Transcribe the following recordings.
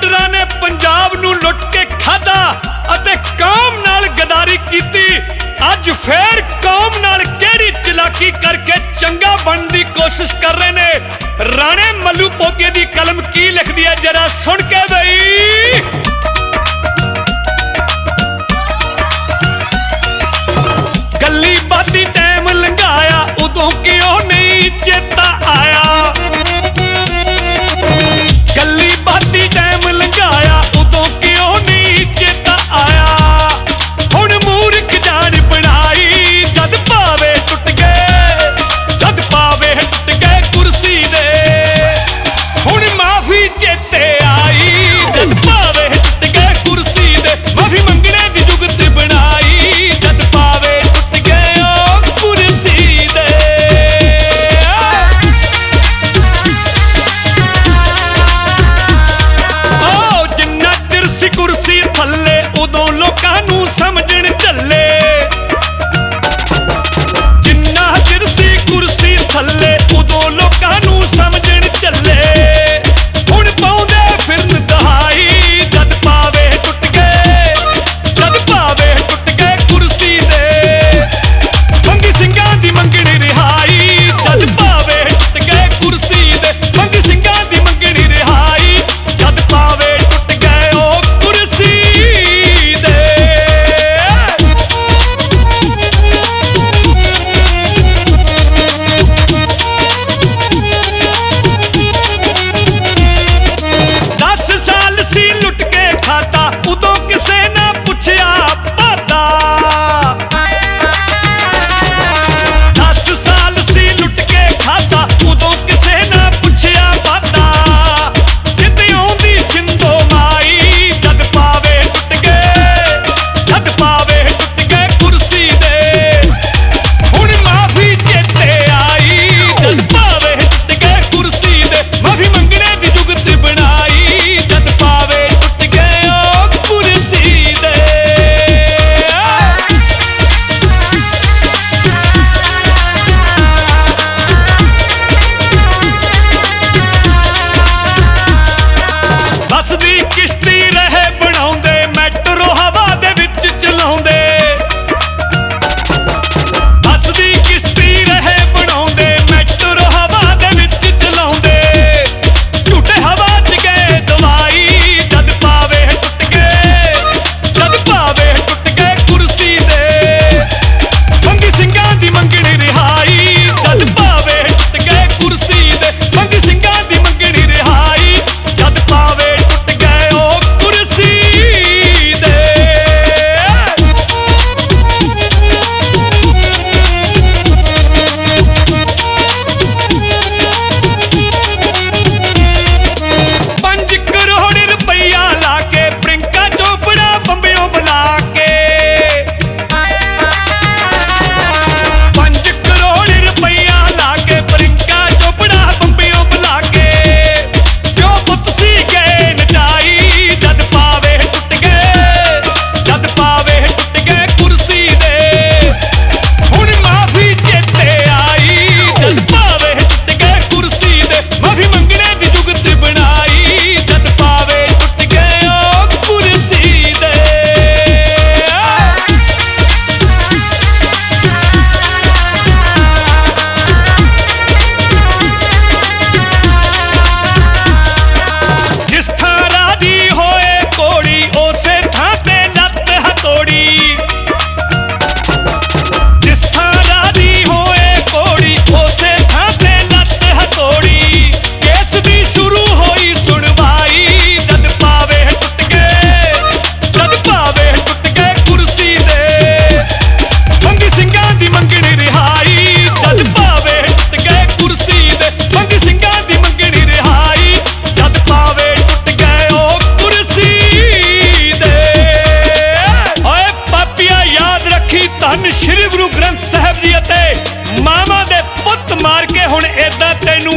ਲੀਡਰਾਂ ਨੇ ਪੰਜਾਬ ਨੂੰ ਲੁੱਟ ਕੇ ਖਾਦਾ ਅਤੇ ਕੌਮ ਨਾਲ ਗਦਾਰੀ ਕੀਤੀ। ਅੱਜ ਫੇਰ ਕੌਮ ਨਾਲ ਕਿਹੜੀ ਚਲਾਕੀ ਕਰਕੇ ਚੰਗਾ ਬਣਨ ਦੀ ਕੋਸ਼ਿਸ਼ ਕਰ ਰਹੇ ਨੇ? ਰਾਣੇ ਮੱਲੂ ਪੋਤੇ ਦੀ ਕਲਮ ਕੀ ਲਿਖਦੀ ਹੈ? ਜਰਾ ਸੁਣ ਕੇ ਬਈ।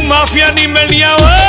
ਮਾਫੀਆਂ ਨਹੀਂ ਮਿਲਣੀਆਂ ਓਏ।